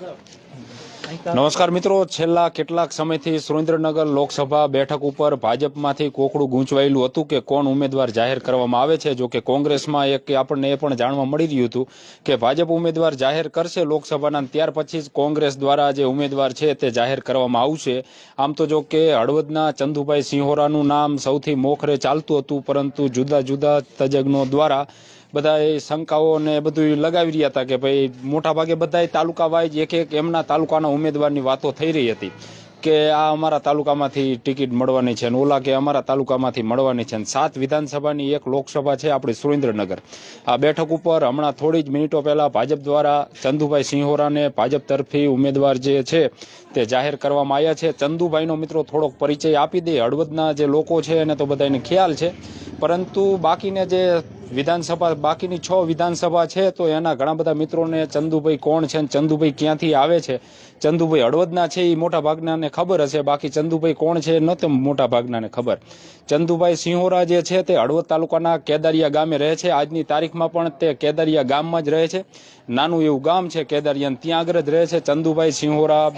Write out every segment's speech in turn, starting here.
નમસ્કાર મિત્રો, છેલ્લા કેટલાક સમયથી સુરેન્દ્રનગર લોકસભા બેઠક ઉપર ભાજપમાંથી કોકડું ગૂંચવાયેલું હતું કે કોણ ઉમેદવાર જાહેર કરવામાં આવે છે? જો કે કોંગ્રેસમાં એક આપણને એ પણ જાણવા મળી રહ્યું હતું કે ભાજપ ઉમેદવાર જાહેર કરશે લોકસભાના, ત્યાર પછી જ કોંગ્રેસ દ્વારા જે ઉમેદવાર છે તે જાહેર કરવામાં આવશે. આમ તો જો કે હળવદના ચંદુભાઈ સિંહોરાનું નામ સૌથી મોખરે ચાલતું હતું, પરંતુ જુદા જુદા તજજ્ઞો દ્વારા બધા એ શંકાઓ ને બધું લગાવી રહ્યા હતા કે ભાઈ મોટા ભાગે બધા તાલુકા વાઇઝ એક એક એમના તાલુકાના ઉમેદવારની વાતો થઈ રહી હતી કે આ અમારા તાલુકામાંથી ટિકિટ મળવાની છે અને ઓલા કે અમારા તાલુકામાંથી મળવાની છે અને સાત વિધાનસભાની એક લોકસભા છે આપણી સુરેન્દ્રનગર. આ બેઠક ઉપર હમણાં થોડી જ મિનિટો પહેલાં ભાજપ દ્વારા ચંદુભાઈ સિંહોરાને ભાજપ તરફી ઉમેદવાર જે છે તે જાહેર કરવામાં આવ્યા છે. ચંદુભાઈનો મિત્રો થોડોક પરિચય આપી દે. હળવદના જે લોકો છે એને તો બધાને ખ્યાલ છે. પરંતુ બાકીને જે વિધાનસભા, બાકીની છ વિધાનસભા છે, તો એના ઘણા બધા મિત્રોને ચંદુભાઈ કોણ છે ચંદુભાઈ ક્યાંથી આવે છે? ચંદુભાઈ હળવદના છે એ મોટા ભાગનાને ખબર હશે. બાકી ચંદુભાઈ કોણ છે, ન નહોતું મોટા ભાગનાને ખબર. ચંદુભાઈ સિંહોરા જે છે, તે હળવદ તાલુકાના કેદારિયા ગામે રહે છે. આજની તારીખમાં પણ તે કેદારિયા ગામમાં જ રહે છે. નાનું એવું ગામ છે કેદારિયા ત્યાં આગળ જ રહે છે. ચંદુભાઈ સિંહોરા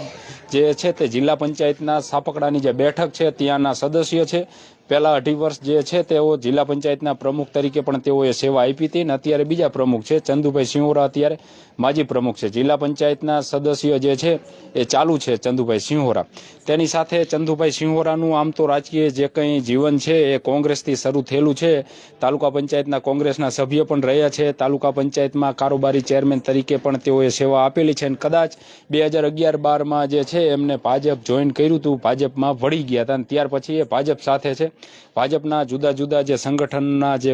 જે છે, તે જિલ્લા પંચાયતના સાપકડાની જે બેઠક છે, ત્યાંના સદસ્ય છે. પહેલા અઢી વર્ષ જે છે તેઓ જિલ્લા પંચાયતના પ્રમુખ તરીકે પણ તેઓએ સેવા આપી હતી અને અત્યારે બીજા પ્રમુખ છે, ચંદુભાઈ સિંહોરા અત્યારે માજી પ્રમુખ છે. જિલ્લા પંચાયતના સદસ્ય જે છે એ ચાલુ છે, ચંદુભાઈ સિંહોરા. તેની સાથે ચંદુભાઈ સિંહોરાનું આમ તો રાજકીય જે કંઈ જીવન છે એ કોંગ્રેસથી શરૂ થયેલું છે. તાલુકા પંચાયતના કોંગ્રેસના સભ્ય પણ રહ્યા છે. તાલુકા પંચાયતમાં કારોબારી ચેરમેન તરીકે પણ તેઓએ સેવા આપેલી છે અને કદાચ બે હજાર અગિયાર બારમાં જે છે એમને ભાજપ જોઈન કર્યું હતું. ભાજપમાં વળી ગયા હતા અને ત્યાર પછી એ ભાજપ સાથે છે. ભાજપના જુદા જુદા જે સંગઠનના જે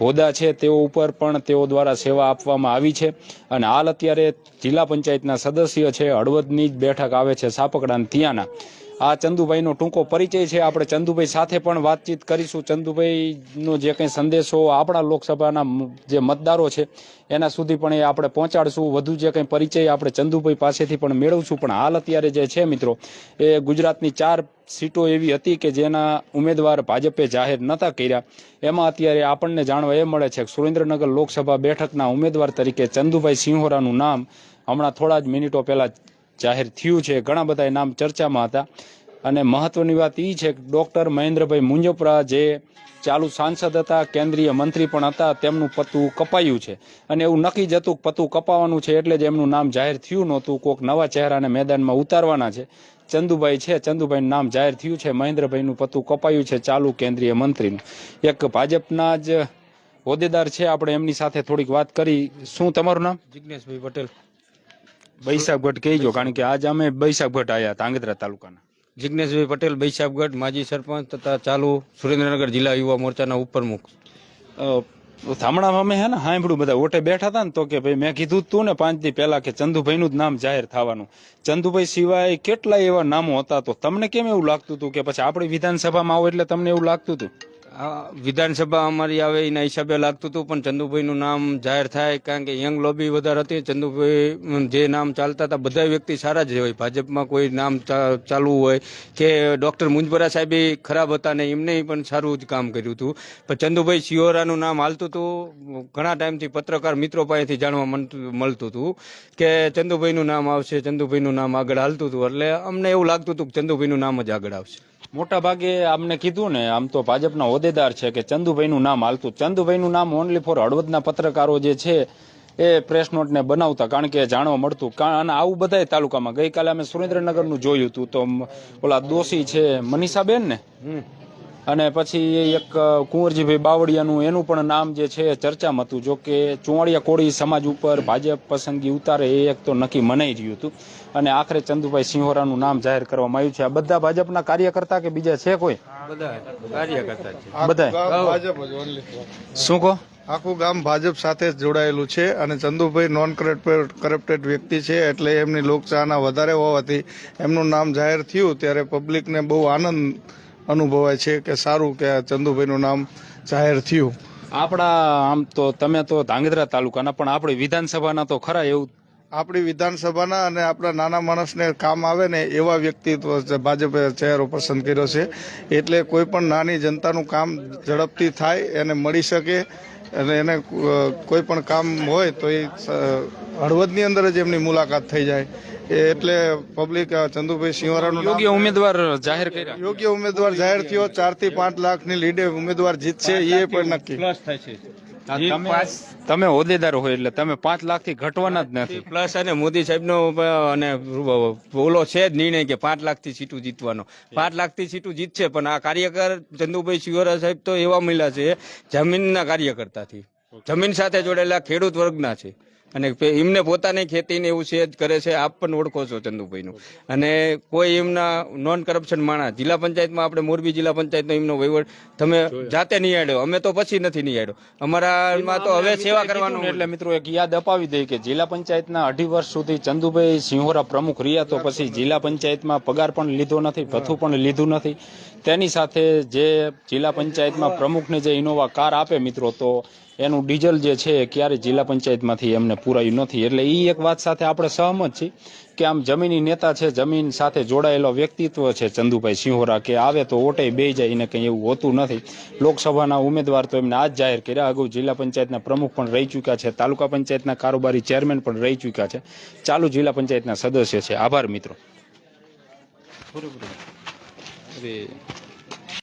હોદ્દા છે, તેઓ ઉપર પણ તેઓ દ્વારા સેવા આપવામાં આવી છે. અને હાલ અત્યારે જિલ્લા પંચાયતના સદસ્ય છે, હળવદની જ બેઠક આવે છે સાપકડા ત્યાંના આ ચંદુભાઈનો ટૂંકો પરિચય છે. આપણે ચંદુભાઈ સાથે પણ વાતચીત કરીશું. ચંદુભાઈનો જે કંઈ સંદેશો આપણા લોકસભાના જે મતદારો છે, એના સુધી પણ એ આપણે પહોંચાડશું. વધુ જે કંઈ પરિચય આપણે ચંદુભાઈ પાસેથી પણ મેળવશું. પણ હાલ અત્યારે જે છે મિત્રો, એ ગુજરાતની ચાર સીટો એવી હતી કે જેના ઉમેદવાર ભાજપે જાહેર નતા કર્યા. એમાં અત્યારે આપણને જાણવા એ મળે છે કે સુરેન્દ્રનગર લોકસભા બેઠકના ઉમેદવાર તરીકે ચંદુભાઈ સિંહોરાનું નામ હમણાં થોડા જ મિનિટો પહેલા જાહેર થયું છે. ઘણા બધા નામ ચર્ચામાં હતા. અને મહત્વની વાત એ છે કે ડૉક્ટર મહેન્દ્રભાઈ મુંજપરા જે ચાલુ સાંસદ હતા કેન્દ્રીય મંત્રી પણ હતા તેમનું પતું કપાયું છે. અને એવું નક્કી જ હતું કે પતું કપાવાનું છે એટલે જ એમનું નામ જાહેર થયું નહોતું. કોઈક નવા ચહેરાને મેદાનમાં ઉતારવાના છે. ચંદુભાઈ છે ચંદુભાઈનું નામ જાહેર થયું છે. મહેન્દ્રભાઈનું પતું કપાયું છે ચાલુ કેન્દ્રીય મંત્રીનું. એક ભાજપના જ હોદ્દેદાર છે. આપણે એમની સાથે થોડીક વાત કરી. શું તમારું નામ? જિજ્ઞેશભાઈ પટેલ. બૈસાગઢ કહેજો કારણ કે આજ અમે બૈસાગઢ આવ્યા ધાંગધ્રા તાલુકાના. જિજ્ઞેશભાઈ પટેલ બૈસાબગઢ માજી સરપંચ તથા ચાલુ સુરેન્દ્રનગર જિલ્લા યુવા મોરચાના ઉપપ્રમુખ. હમણાં અમે હે ને સાંભળ્યું બધા ઓટે બેઠા હતા ને તો કે ભાઈ મેં કીધું તું ને પાંચ દી પહેલા કે ચંદુભાઈનું જ નામ જાહેર થવાનું. ચંદુભાઈ સિવાય કેટલા એવા નામો હતા તો તમને કેમ એવું લાગતું હતું કે પછી આપણી વિધાનસભામાં આવો એટલે તમને એવું લાગતું હતું? વિધાનસભા અમારી આવે એના હિસાબે લાગતું હતું, પણ ચંદુભાઈનું નામ જાહેર થાય કારણ કે યંગ લોબી વધારે હતી. ચંદુભાઈ જે નામ ચાલતા હતા બધા વ્યક્તિ સારા જ હોય. ભાજપમાં કોઈ નામ ચાલવું હોય કે ડૉક્ટર મુંજબરા સાહેબે ખરાબ હતા ને એમને પણ સારું જ કામ કર્યું હતું. પણ ચંદુભાઈ સિયોરાનું નામ હાલતું હતું. ઘણા ટાઈમથી પત્રકાર મિત્રો પાસેથી જાણવા મળતું હતું કે ચંદુભાઈનું નામ આવશે, ચંદુભાઈનું નામ આગળ હાલતું હતું. એટલે અમને એવું લાગતું હતું કે ચંદુભાઈનું નામ જ આગળ આવશે. મોટા ભાગે આમને કીધું ને, આમ તો ભાજપના હોદ્દેદાર છે કે ચંદુભાઈનું નામ હાલતું. ચંદુભાઈનું નામ ઓનલી ફોર હળવદના પત્રકારો જે છે, એ પ્રેસ નોટને બનાવતા, કારણ કે જાણવા મળતું. અને આવું બધાય તાલુકામાં. ગઈકાલે અમે સુરેન્દ્રનગરનું જોયું હતું. તો ઓલા દોશી છે મનીષાબેન ને? અને પછી એક કુંવરજીભાઈ બાવળિયાનું એનું પણ નામ જે છે એ ચર્ચામાં હતું. જો કે ચુવાડિયા કોળી સમાજ ઉપર ભાજપ પસંદગી ઉતારે એ એક તો નક્કી મનાઈ રહ્યું હતું. અને આખરે ચંદુભાઈ સિંહોરાનું નામ જાહેર કરવામાં આવ્યું છે. આ બધા ભાજપના કાર્યકર્તા કે બીજા છે કોઈ? બધા કાર્યકર્તા છે. બધા ગામ ભાજપ જ only. શું કહો? આખું ગામ ભાજપ સાથે જ જોડાયેલું છે અને ચંદુભાઈ નોન કરપ્ટેડ વ્યક્તિ છે એટલે એમની લોકચાહના વધારે હોવાથી એમનું નામ જાહેર થયું ત્યારે પબ્લિકને બહુ આનંદ અનુભવાય છે કે સારું કે ચંદુભાઈનું નામ જાહેર થયું. આપણા આમ તો તમે તો ધાંગધ્રા તાલુકાના પણ આપણી વિધાનસભાના તો ખરા એવું? આપણી વિધાનસભાના અને આપણા નાના માણસને કામ આવે ને એવા વ્યક્તિત્વ ભાજપે ચહેરો પસંદ કર્યો છે. એટલે કોઈ પણ નાની જનતાનું કામ ઝડપથી થાય એને મળી શકે. અને એને કોઈ પણ કામ હોય તો એ હળવદની અંદર જ એમની મુલાકાત થઈ જાય. એ એટલે પબ્લિક ચંદુભાઈ સિંહોરાનું યોગ્ય ઉમેદવાર જાહેર કર્યા? યોગ્ય ઉમેદવાર જાહેર થયો ચારથી પાંચ લાખની લીડે ઉમેદવાર જીતશે એ પણ નક્કી. તમે તમે હોદ્દેદાર હોય એટલે તમે પાંચ લાખથી ઘટવાના જ નથી. પ્લસ અને મોદી સાહેબનો અને ઓલો છે જ નિર્ણય કે પાંચ લાખથી સીટું જીતવાનો. પાંચ લાખથી સીટું જીતશે પણ આ કાર્યકર ચંદુભાઈ શિવરા સાહેબ તો એવા મળ્યા છે જમીનના કાર્યકર્તાથી. જમીન સાથે જોડેલા ખેડૂત વર્ગના છે. અને એમને પોતાની ખેતીને એવું છે કરે છે આપ પણ ઓળખો છો ચંદુભાઈનું. અને કોઈ એમના નોન કરપ્શન માણસ જિલ્લા પંચાયતમાં આપણે મોરબી જિલ્લા પંચાયતનો એમનો વહીવટ તમે જાતે નિહાળ્યો. અમે તો પછી નથી નિહાળ્યો. અમારામાં તો હવે સેવા કરવાનું એટલે મિત્રો એક યાદ અપાવી દઈએ કે જિલ્લા પંચાયતના અઢી વર્ષ સુધી ચંદુભાઈ સિંહોરા પ્રમુખ રહ્યા તો પછી જિલ્લા પંચાયતમાં પગાર પણ લીધો નથી ભથ્થું પણ લીધું નથી. તેની સાથે જે જિલ્લા પંચાયતમાં પ્રમુખને જે ઇનોવા કાર આપે મિત્રો તો એનું ડીઝલ જે છે એ ક્યારે જિલ્લા પંચાયતમાંથી એમને પૂરાયું નથી. એટલે એ એક વાત સાથે આપણે સહમત છીએ કે આમ જમીની નેતા છે, જમીન સાથે જોડાયેલો વ્યક્તિત્વ છે ચંદુભાઈ સિંહોરા કે આવે તો ઓટે બે જાય, એને કંઈ એવું હોતું નથી. લોકસભાના ઉમેદવાર તો એમને આજ જાહેર કર્યા. અગાઉ જિલ્લા પંચાયતના પ્રમુખ પણ રહી ચૂક્યા છે, તાલુકા પંચાયતના કારોબારી ચેરમેન પણ રહી ચૂક્યા છે. ચાલુ જિલ્લા પંચાયતના સદસ્ય છે. આભાર મિત્રો.